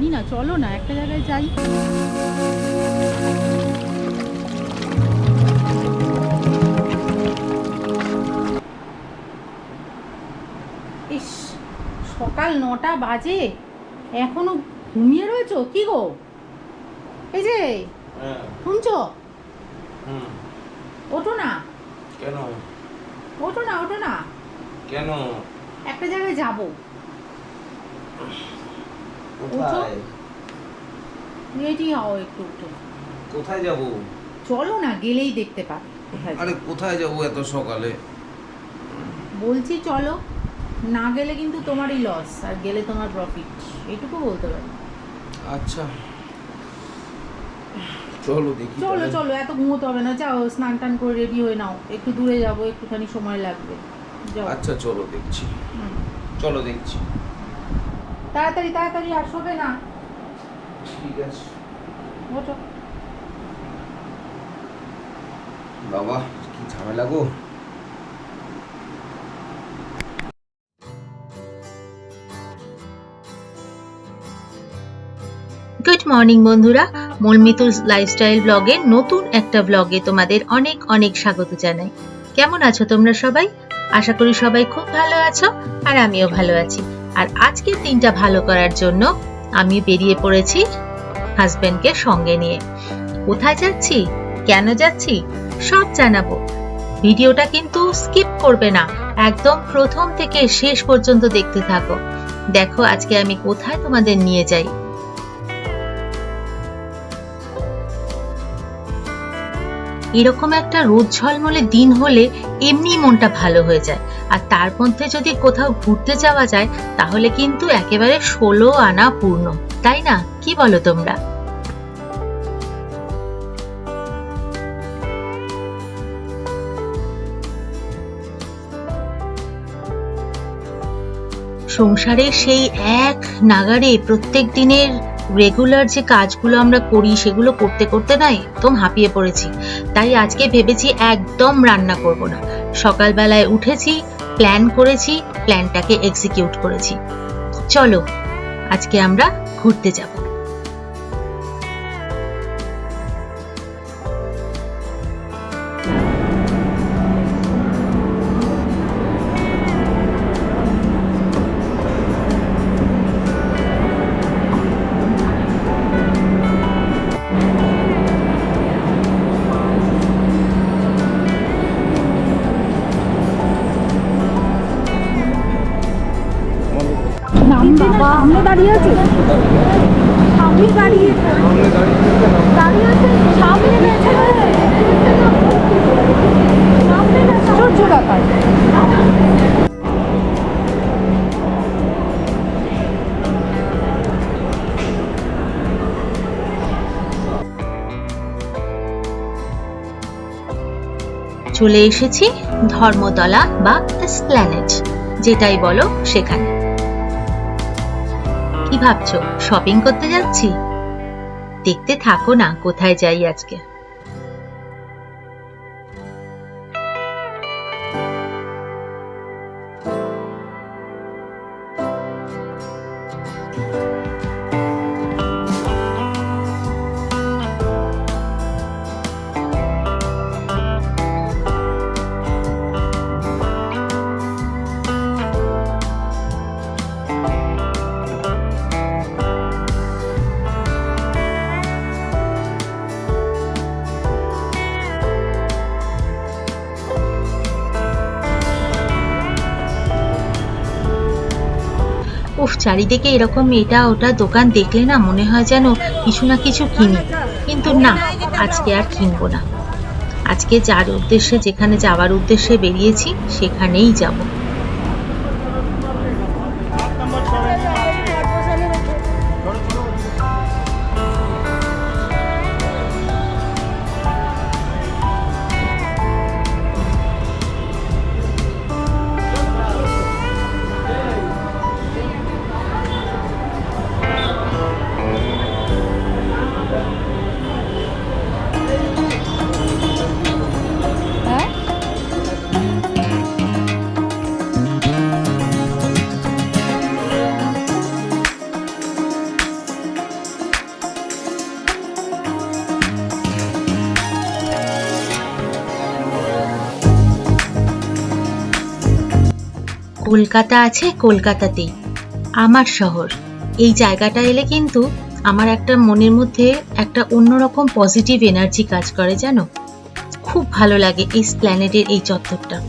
জানি না চলো না একটা জায়গায় যাই। ইস সকাল নটা বাজে। এখনও ঘুমিয়ে রয়েছো? কি গো? এই যে হ্যাঁ। শুনছো? ওঠো না। কেন? ওঠো না ওঠো না। কেন? একটা জায়গায় যাব। কোথায়? রেডি হও একটু উঠে। কোথায় যাব? চলো না গেলেই দেখতে পাবে। আরে কোথায় যাব এত সকালে? বলছি চলো না গেলে কিন্তু তোমারই লস আর গেলে তোমার প্রফিট এইটুকু বলতে পারি। আচ্ছা। চলো দেখি চলো চলো এত ঘুমোতে হবে না যাও স্নান টান করে রেডি হয়ে নাও। একটু দূরে যাব একটুখানি সময় লাগবে। আচ্ছা চলো দেখছি। হুম। চলো দেখছি। তাড়াতাড়ি তাড়াতাড়ি আর শোবে না। ঠিক আছে। ওঠো। বাবা কি ঝামেলা গো? গুড মর্নিং বন্ধুরা। মলমিতুল লাইফস্টাইল ব্লগের নতুন একটা ব্লগে তোমাদের অনেক অনেক স্বাগত জানাই। কেমন আছো তোমরা সবাই? আশা করি সবাই খুব ভালো আছো আর আমিও ভালো আছি। আর আজকের দিনটা ভালো করার জন্য আমি বেরিয়ে পড়েছি হাজব্যান্ডকে সঙ্গে নিয়ে। কোথায় যাচ্ছি? কেন যাচ্ছি? সব জানাব। ভিডিওটা কিন্তু স্কিপ করবে না। একদম প্রথম থেকে শেষ পর্যন্ত দেখতে থাকো। দেখো আজকে আমি কোথায় তোমাদের নিয়ে যাই। এরকম একটা রোদ ঝলমলে দিন হলে এমনি মনটা ভালো হয়ে যায়। আর তার মধ্যে যদি কোথাও ঘুরতে যাওয়া যায়, তাহলে কিন্তু একেবারে ষোলো আনা পূর্ণ। তাই না? কি বলো তোমরা? সংসারে সেই এক নাগারে প্রত্যেক দিনের রেগুলার যে কাজগুলো আমরা করি, সেগুলো করতে করতে না একদম হাঁপিয়ে পড়েছি। তাই আজকে ভেবেছি একদম রান্না করব না। সকালবেলায় উঠেছি প্ল্যান করেছি প্ল্যানটাকে এক্সিকিউট করেছি। চলো, আজকে আমরা ঘুরতে যাব। দাঁড়িয়ে আছি? আমি দাঁড়িয়ে দাঁড়িয়ে আছে? সামনে সামনে চলে এসেছি ধর্মতলা বা এসপ্ল্যানেট, যেটাই বলো সেখানে। ভাবছ? শপিং করতে যাচ্ছি? দেখতে থাকো না কোথায় যাই আজকে। চারিদিকে এরকম এটা ওটা দোকান দেখলে না মনে হয় যেন কিছু না কিছু কিনি। কিন্তু না, আজকে আর কিনবো না। আজকে যার উদ্দেশ্যে যেখানে যাওয়ার উদ্দেশ্যে বেরিয়েছি, সেখানেই যাব। কলকাতা আছে কলকাতাতেই। আমার শহর। এই জায়গাটা এলে কিন্তু আমার একটা মনের মধ্যে একটা অন্যরকম পজিটিভ এনার্জি কাজ করে, জানো? খুব ভালো লাগে এই প্ল্যানেটের এই চত্বরটা।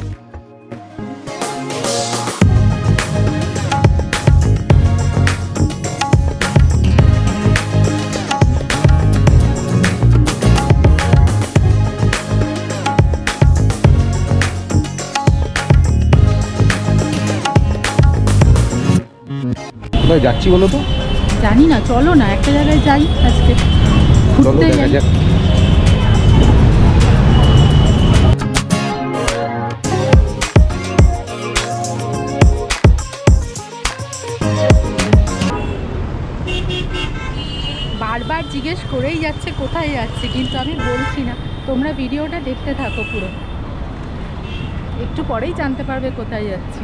কোথায় যাচ্ছি বলো তো? জানি না চলো না একটা জায়গায় যাই আজকে। ঘুরতে যাই। বারবার জিজ্ঞেস করেই যাচ্ছে কোথায় যাচ্ছে কিন্তু আমি বলছি না। তোমরা ভিডিওটা দেখতে থাকো পুরো। একটু পরেই জানতে পারবে কোথায় যাচ্ছি।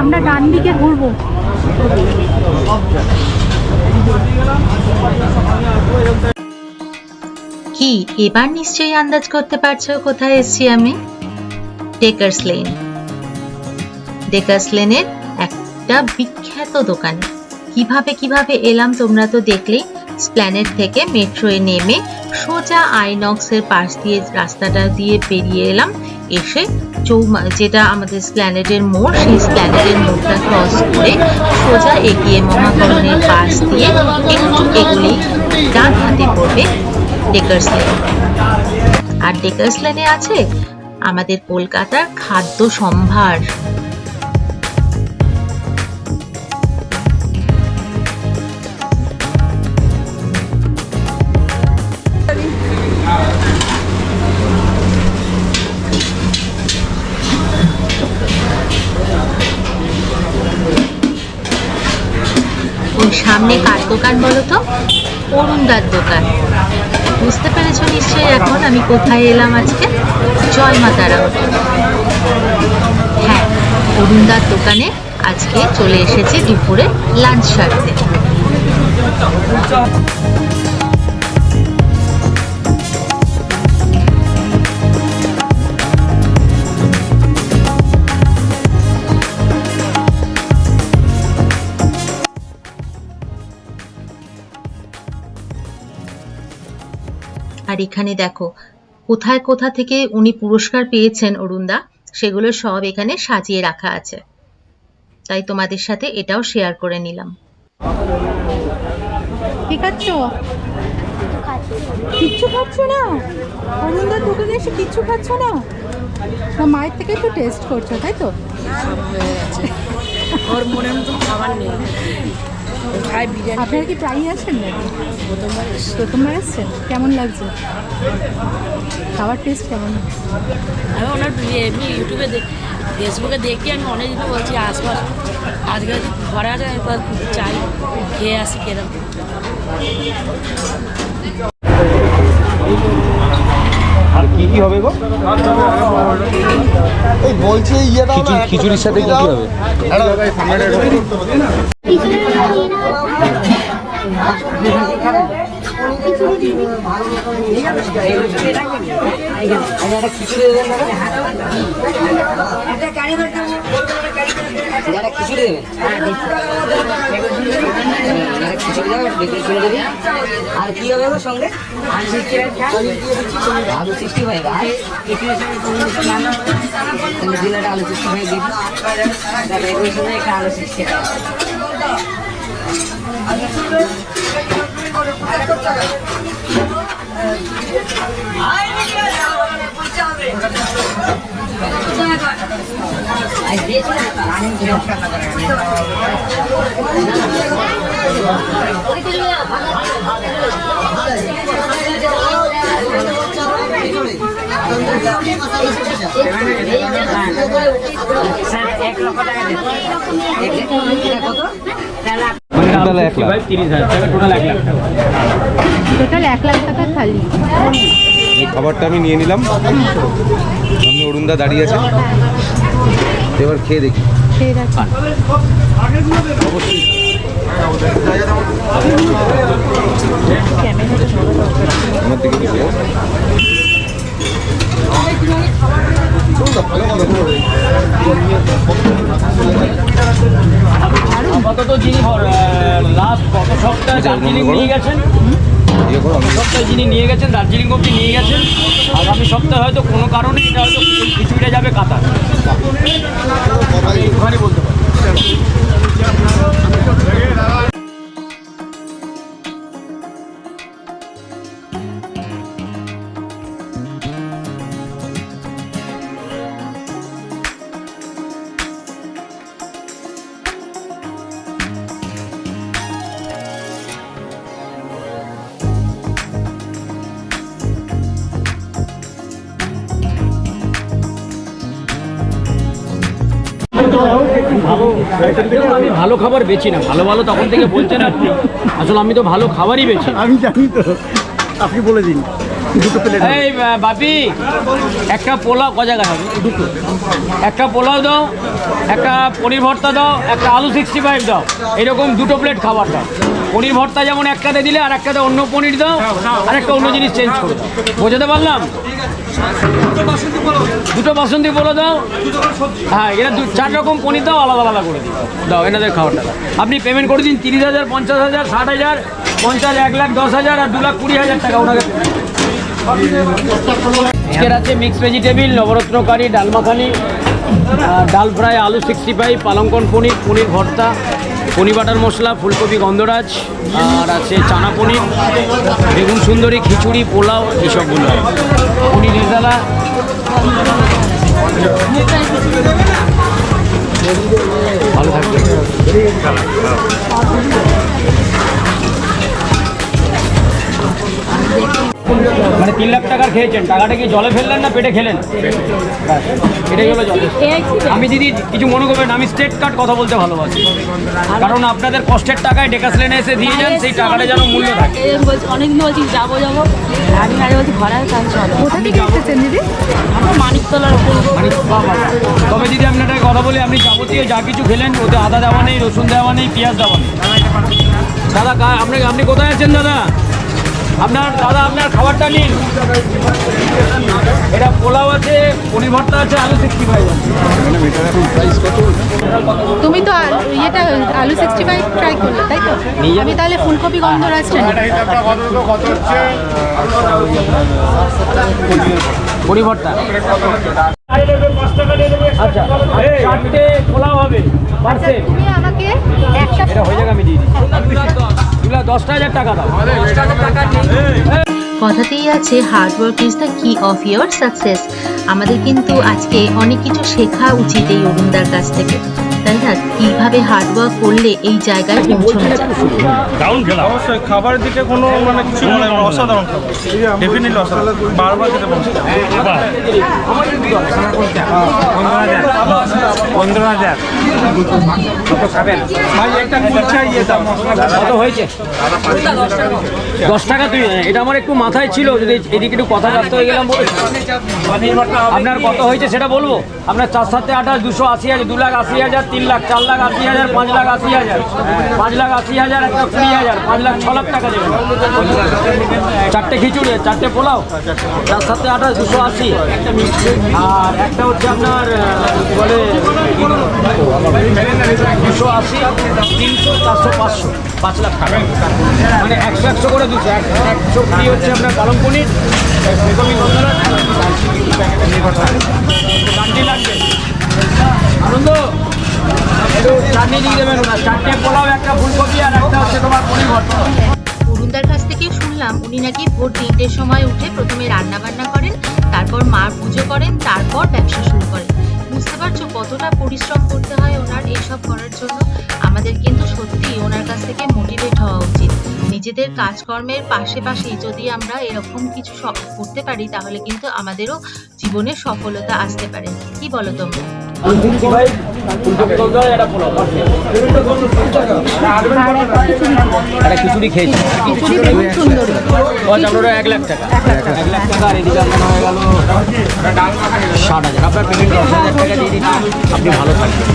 আমরা ডান দিকে ঘুরবো। কি, এবার নিশ্চয়ই আন্দাজ করতে পারছ কোথায় এসেছি আমি? ডেকার্স লেন ডেকার্স লেনের একটা বিখ্যাত দোকানে। কীভাবে কীভাবে এলাম তোমরা তো দেখলেই স্প্ল্যানেট থেকে মেট্রোয়ে নেমে সোজা আইনক্সের পাশ দিয়ে রাস্তাটা দিয়ে বেরিয়ে এলাম। এসে চৌমা, যেটা আমাদের স্প্ল্যানেটের মোড়, সেই স্প্ল্যানেটের মোড়টা ক্রস করে সোজা এগিয়ে মহাকরণের পাশ দিয়ে একটু এগুলি ডান হাতে পড়বে ডেকার্স লেন আর ডেকার্স লেনে আছে আমাদের কলকাতার খাদ্য সম্ভার। সামনে কার দোকান বলো তো? অরুণদার দোকান। বুঝতে পেরেছ নিশ্চয়ই এখন আমি কোথায় এলাম আজকে? জয় মাতারা হ্যাঁ অরুণদার দোকানে আজকে চলে এসেছি দুপুরে লাঞ্চ সারতে আর এখানে দেখো কোথায় কোথা থেকে উনি পুরস্কার পেয়েছেন অরুণদা সেগুলো সব এখানে সাজিয়ে রাখা আছে। তাই তোমাদের সাথে এটাও শেয়ার করে নিলাম। কি খাচ্ছ কিচ্ছু খাচ্ছ না? অরুণদার দোকানে এসে কিচ্ছু খাচ্ছ না? না মায়ের থেকে একটু টেস্ট করছ তাই তো? ওর মনের মতন খাবার নেই। খায় বিরিয়ানি আপনারা কি প্রায়ই আসেন নাকি? প্রথমবার এসছেন কেমন লাগছে? খাবার টেস্ট কেমন? আমি ওনার এমনি ইউটিউবে দেখ- ফেসবুকে দেখি আমি অনেক দিন বলছি আসব আসব। আজকে ঘরে আমি একবার চাই খেয়ে আসি কীরকম? আর কি কি হবে গো? এই বলছে ইয়ে খিচুড়ি- খিচুড়ির সাথে কি কি হবে? খিচুড়ি দেবেন আর কি হবে ওর সঙ্গে আলু সিক্সটি ফাইভ আর তাহলে দিলাটা আলু সিক্সটি ফাইভ সময় একটা আলু সিক্সটি ফাইভ স্যার এক লক্ষ টাকা দেবেন কত? টোটাল এক লাখ। টোটাল এক লাখ টাকা থালি এই খাবারটা আমি নিয়ে নিলাম। সামনে অরুণদা দাঁড়িয়ে আছে। এবার খেয়ে দেখি। রাখি। আমার দিকে আপাতত যিনি লাস্ট গত সপ্তাহে দার্জিলিং নিয়ে গেছেন। ইয়ে সপ্তাহে যিনি নিয়ে গেছেন দার্জিলিং অব্দি নিয়ে গেছেন আগামী সপ্তাহে হয়তো কোনো কারণে এটা হয়তো কিছুটা যাবে কাতার। একটুখানি বলতে পারি। আমি ভালো খাবার বেছি না। ভালো ভালো তখন থেকে বলছেন আপনি আসলে আমি তো ভালো খাবারই বেছি আমি জানি তো আপনি বলে দিন। দুটো প্লেট এই বাপি একটা পোলাও ক জায়গা হবে? দুটো। একটা পোলাও দাও একটা পনির ভর্তা দাও একটা আলু সিক্সটি ফাইভ দাও। এরকম দুটো প্লেট খাবার দাও। পনির ভর্তা যেমন একটাতে দিলে আর একটাতে অন্য পনির দাও আর একটা অন্য জিনিস চেঞ্জ করে বোঝাতে পারলাম? দুটো বাসন্তী বলে দাও। হ্যাঁ এরা দু চার রকম পনির দাও আলাদা আলাদা করে দিও। দাও এনাদের দাও। আপনি পেমেন্ট করে দিন তিরিশ হাজার পঞ্চাশ হাজার ষাট হাজার পঞ্চাশ এক লাখ দশ হাজার আর দু লাখ কুড়ি হাজার টাকা ওনাকে আজকের আছে মিক্সড ভেজিটেবিল নবরত্ন কারি ডাল মাখানি ডাল ফ্রাই আলু সিক্সটি ফাইভ পালঙ্কন পনির পনির ভর্তা। পনির বাটার মশলা, ফুলকপি গন্ধরাজ, আর আছে চানা পনির, বেগুন সুন্দরী, খিচুড়ি, পোলাও, এসবগুলো পনির রেজালা ভালো থাকবে তিন লাখ টাকার খেয়েছেন। টাকাটা কি জলে ফেললেন না পেটে খেলেন? এটাই হলো জলে। আমি দিদি কিছু মনে করবেন আমি স্টেট কার্ড কথা বলতে ভালোবাসি। কারণ আপনাদের কষ্টের টাকায় ডেকাস লেনে এসে দিয়ে যান সেই টাকাটা যেন মূল্য থাকে। বলছি অনেকদিন বলছি যাব যাব। আমি আগে বলছি ঘরে কাজ চলো কোথা থেকে এসেছেন দিদি? আমার মানিকতলার ওপর মানে তবে দিদি আপনার একটা কথা বলি আপনি যাবতীয় যা কিছু খেলেন ওতে আদা দেওয়া নেই রসুন দেওয়া নেই পেঁয়াজ দেওয়া নেই। দাদা আপনি আপনি কোথায় আছেন দাদা? আপনার দাদা আপনার খাবারটা নিন। এটা পোলাও আছে পনির ভর্তা আছে আলু সিক্সটি ফাইভ তুমি তো ইয়েটা আলু সিক্সটি ফাইভ ট্রাই করলে তাই তো? আমি তাহলে ফুলকপি গন্ধরাজটা নিই। পনির ভর্তা। আচ্ছা চারটে পোলাও হবে তুমি আমাকে একটা এটা হয়ে যাবে আমি দিয়ে দিচ্ছি। দশটা হাজার টাকা দাও। কথাতেই আছে hard work is the key of your success আমাদের কিন্তু আজকে অনেক কিছু শেখা উচিত এই অরুণদার কাছ থেকে। তাই না কীভাবে হার্ড ওয়ার্ক করলে এই জায়গায় পৌঁছানো যায়? অবশ্যই খাবারের দিকে কোনো মানে কিছু মনে হয় অসাধারণ খাবার ডেফিনেটলি অসাধারণ। বারবার খেতে। পনেরো হাজার। ভাই একটা কুলচা ইয়ে দাও। কত হয়েছে? দশ টাকা তুই, এটা আমার একটু মাথায় ছিল, যদি এদিকে একটু কথা ব্যস্ত হয়ে গেলাম আপনার কত হয়েছে সেটা বলব? আপনার চার সাথে আঠাশ, দুশো আশি হাজার, দু লাখ আশি হাজার, তিন লাখ, চার লাখ আশি হাজার, পাঁচ লাখ আশি হাজার, পাঁচ লাখ আশি হাজার, একটা কুড়ি হাজার, পাঁচ লাখ, ছ লাখ টাকা দেবেন। চারটে খিচুড়ি, চারটে পোলাও, চার সাথে আঠাশ, দুশো আশি। আর একটা হচ্ছে আপনার বলে, দুশো আশি, তিনশো, চারশো, পাঁচশো, পাঁচ লাখ টাকা। মানে একশো একশো করে অরুণদার কাছ থেকে শুনলাম উনি নাকি ভোর তিনটের সময় উঠে প্রথমে রান্না বান্না করেন, তারপর মার পুজো করেন, তারপর ব্যবসা শুরু করেন। বুঝতে পারছ কতটা পরিশ্রম করতে হয় ওনার এইসব করার জন্য? আমাদের কিন্তু সত্যি ওনার কাছ থেকে মোটিভেট হওয়া উচিত। নিজেদের কাজকর্মের পাশাপাশি যদি আমরা এরকম কিছু করতে পারি, তাহলে কিন্তু আমাদেরও জীবনে সফলতা আসতে পারে। কি বলো তোমরা? খিচুড়ি খেয়েছি। এক লাখ টাকা এক লাখ টাকা। আর এদিকে আপনার হয়ে গেল ষাট হাজার। আপনার পেমেন্ট দশ হাজার টাকা দিয়ে দিচ্ছি। আপনি ভালো থাকবেন।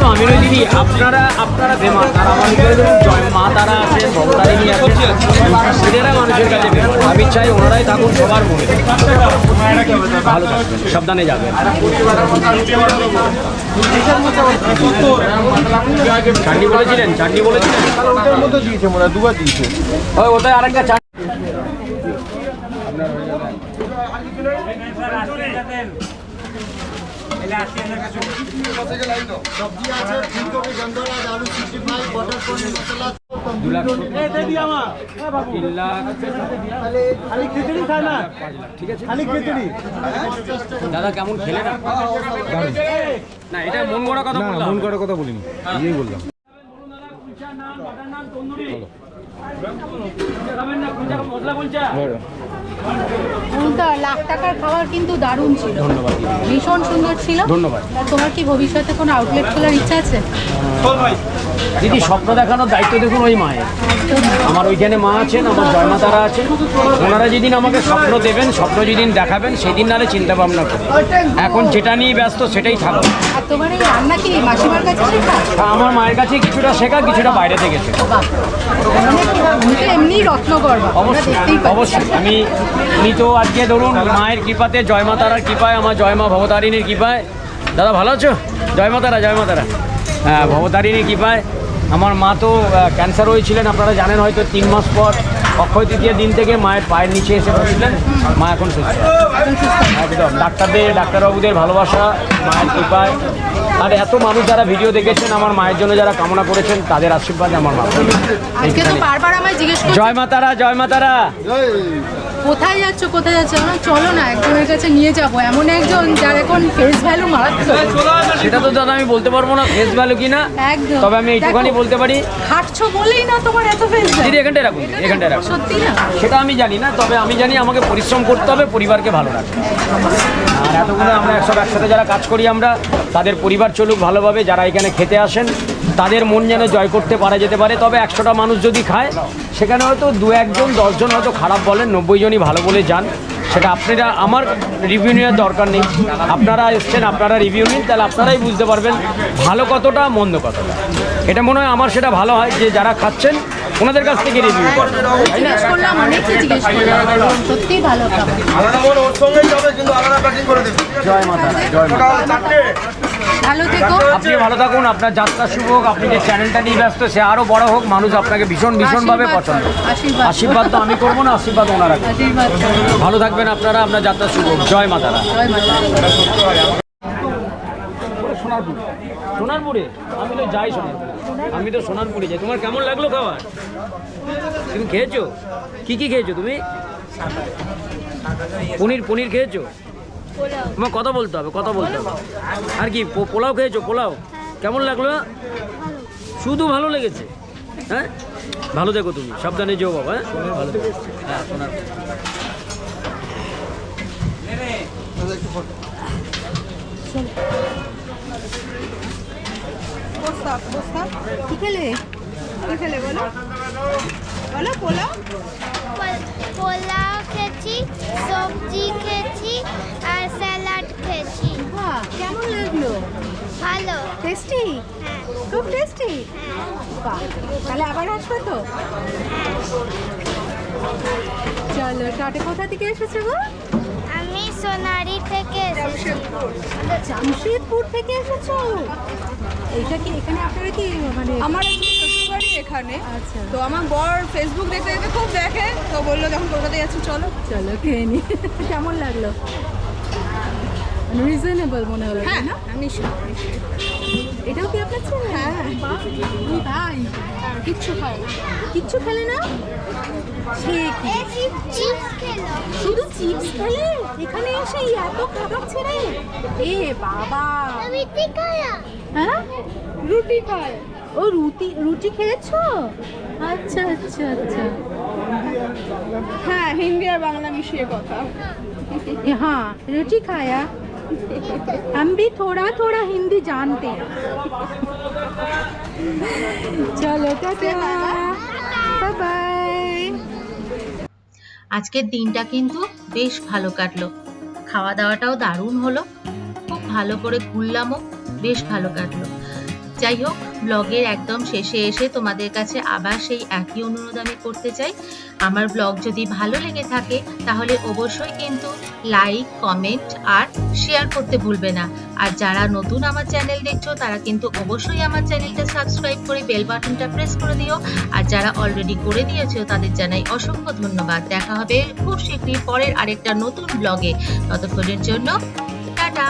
তো আমি দিদি। আপনারা আপনারা জয় মা, তারা আছেন ভবতারিণী এরা মানুষের কাছে আমি চাই ওনারাই থাকুন সবার মনে। ভালো থাকবেন। সাবধানে যাবেন চাটনি বলেছিলেন? চাটনি বলেছিলেন? হয় দুবার দিয়েছে ওটাই আরেকটা চাটনি দু লাখ তিন লাখ খালি খিচুড়ি খায় না ঠিক আছে দাদা কেমন খেলে না? না এটা মন কথা বললাম। মন করার কথা বলিনি। ইয়েই বললাম। মশলা লাখ টাকার খাবার কিন্তু দারুণ ছিল। ধন্যবাদ ভীষণ সুন্দর ছিল। ধন্যবাদ। তোমার কি ভবিষ্যতে কোনো আউটলেট খোলার ইচ্ছা আছে? দিদি স্বপ্ন দেখানোর দায়িত্ব দেখুন ওই মায়ের। আমার ওইখানে মা আছেন আমার জয়মাতারা আছেন। ওনারা যেদিন আমাকে স্বপ্ন দেবেন স্বপ্ন যেদিন দেখাবেন সেদিন নাহলে চিন্তা ভাবনা করি এখন যেটা নিয়ে ব্যস্ত সেটাই থাকবে আমার মায়ের কাছে কিছুটা শেখা কিছুটা বাইরে থেকে শেখা। আমরা অবশ্যই অবশ্যই। আমি উনি তো আজকে ধরুন মায়ের কৃপাতে জয়মা তারার কৃপায় আমার জয়মা ভবতারিণীর কৃপায়। দাদা ভালো আছো? জয়মা তারা জয়মা তারা। হ্যাঁ ভবতারিণীর কৃপায়। আমার মা তো ক্যান্সার হয়েছিলেন আপনারা জানেন হয়তো তিন মাস পর অক্ষয় তৃতীয় দিন থেকে মায়ের পায়ের নিচে এসে বসছিলেন। মা এখন সুস্থ। একদম ডাক্তারদের ডাক্তারবাবুদের ভালোবাসা মায়ের কৃপায়। আর এত মানুষ যারা ভিডিও দেখেছেন আমার মায়ের জন্য যারা কামনা করেছেন তাদের আশীর্বাদ আমার মা। আজকে তো বারবার আমায় জিজ্ঞেস করছ। জয় মাতারা জয় মাতারা কোথায় যাচ্ছ কোথায় যাচ্ছ? আমরা চলো না একজনের কাছে নিয়ে যাব। এমন একজন যার এখন ফেস ভ্যালু মারাত্মক। সেটা তো দাদা আমি বলতে পারব না ফেস ভ্যালু কি না একদম। তবে আমি এইটুখানি বলতে পারি। খাটছো বলেই না তোমার এত ফেস দিদি এখানটায় রাখুন দিদি, এখানটায় রাখুন। সত্যি না। সেটা আমি জানি না তবে আমি জানি আমাকে পরিশ্রম করতে হবে পরিবারকে ভালো রাখতে আর এতগুলো আমরা একসব একসাথে যারা কাজ করি আমরা তাদের পরিবার চলুক ভালোভাবে যারা এখানে খেতে আসেন তাদের মন যেন জয় করতে পারা যেতে পারে। তবে একশোটা মানুষ যদি খায় সেখানে হয়তো দু একজন দশজন হয়তো খারাপ বলেন নব্বই জনই ভালো বলে যান। সেটা আপনারা আমার রিভিউ নেওয়ার দরকার নেই। আপনারা এসছেন আপনারা রিভিউ নিন তাহলে আপনারাই বুঝতে পারবেন ভালো কতটা মন্দ কতটা। এটা মনে হয় আমার সেটা ভালো হয় যে যারা খাচ্ছেন ওনাদের কাছ থেকে রিভিউ জয় মাতা জয় মাতা। ভালো থেকো। আপনি ভালো থাকুন আপনার যাত্রা শুভ হোক আপনি যে চ্যানেলটা নিয়ে ব্যস্ত সে আরও বড় হোক মানুষ আপনাকে ভীষণ ভীষণভাবে পছন্দ আশীর্বাদ আশীর্বাদ তো আমি করব না আশীর্বাদ ওনারা। ভালো থাকবেন আপনারা আপনার যাত্রা শুভ হোক। জয় মাতারা সোনারপুরে আমি তো যাই সোনারপুরে। আমি তো সোনারপুরে যাই। তোমার কেমন লাগল খাবার? তুমি খেয়েছো? কি কি খেয়েছো তুমি? পনির পনির খেয়েছো? তোমার কথা বলতে হবে কথা বলতে হবে। আর কি পোলাও খেয়েছো পোলাও? কেমন লাগল? শুধু ভালো লেগেছে? হ্যাঁ? ভালো দেখো তুমি সাবধানে যেও বাবা হ্যাঁ? ভালো থেকো। হ্যাঁ সোনারপুর কি খেলে? কি খেলে বলো? বলো পোলাও? পোলাও খেয়েছি সবজি টেস্টি হ্যাঁ খুব টেস্টি হ্যাঁ তাহলে আবার আসবে তো? চলো টাটা কোথা থেকে এসেছ গো? আমি সোনারি থেকে এসেছি। জামশেদপুর থেকে এসেছ? এইটা কি এখানে আপনারা কি মানে আমার একজন এখানে। আচ্ছা। তো আমার বর ফেসবুক দেখতে দেখতে খুব দেখে তো বলল যখন কলকাতায় যাচ্ছি চলো। চলো খেয়ে নি। কেমন লাগল? রিজনেবল মনে হলো হ্যাঁ না? আমি নিশ্চয়ই নিশ্চয়ই। এটাও কি আপনার ছেলে? হ্যাঁ। ভাই কিচ্ছু খায় না। কিচ্ছু খেলে না? সে কি? শুধু চিপস খেলে? এখানে এসে এত খাবার ছেড়ে? এ বাবা। হ্যাঁ? রুটি খায়। ও রুটি রুটি খেয়েছো আচ্ছা আচ্ছা আচ্ছা। হ্যাঁ হিন্দি আর বাংলা মিশিয়ে কথা। হ্যাঁ রুটি খায়া। हम भी थोड़ा थोड़ा हिंदी जानते हैं चलो टाटा बाय बाय আজকের দিনটা কিন্তু বেশ ভালো কাটলো খাওয়া দাওয়াটাও দারুণ হলো খুব ভালো করে ঘুরলামও বেশ ভালো কাটলো যাই হোক ব্লগের একদম শেষে এসে তোমাদের কাছে আবার সেই একই অনুরোধ আমি করতে চাই। আমার ব্লগ যদি ভালো লেগে থাকে, তাহলে অবশ্যই কিন্তু লাইক কমেন্ট আর শেয়ার করতে ভুলবে না। আর যারা নতুন আমার চ্যানেল দেখছ, তারা কিন্তু অবশ্যই আমার চ্যানেলটা সাবস্ক্রাইব করে বেল বাটনটা প্রেস করে দিও। আর যারা অলরেডি করে দিয়েছ, তাদের জানাই অসংখ্য ধন্যবাদ। দেখা হবে খুব শীঘ্রই পরের আরেকটা নতুন ব্লগে ততক্ষণের জন্য, টাটা!